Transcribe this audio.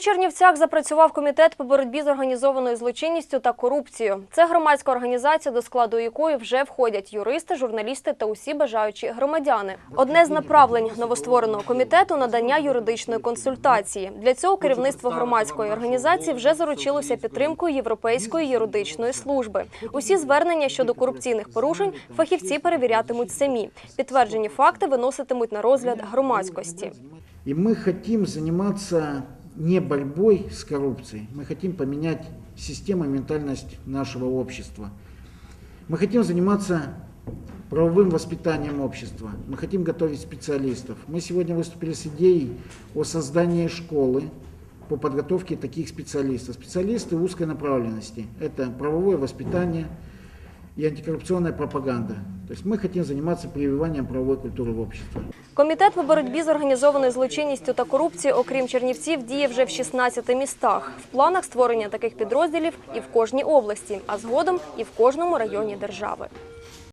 Чернівцях запрацював комітет по боротьбі з організованою злочинністю та корупцією. Це громадська організація, до складу якої вже входять юристи, журналісти та усі бажаючі громадяни. Одне з направлень новоствореного комітету надання юридичної консультації. Для цього керівництво громадської організації вже заручилося підтримкою Європейської юридичної служби. Усі звернення щодо корупційних порушень фахівці перевірятимуть самі. Підтверджені факти виноситимуть на розгляд громадськості. И мы хотим заниматься не борьбой с коррупцией, мы хотим поменять систему и ментальность нашего общества. Мы хотим заниматься правовым воспитанием общества, мы хотим готовить специалистов. Мы сегодня выступили с идеей о создании школы по подготовке таких специалистов. Специалисты узкой направленности. Это правовое воспитание и антикоррупционная пропаганда. То есть мы хотим заниматься прививанием правовой культуры в обществе. Комітет по боротьбі з організованою злочинністю та корупцією, окрім Чернівців, діє вже в 16 містах. В планах створення таких підрозділів і в кожній області, а згодом і в кожному районі держави.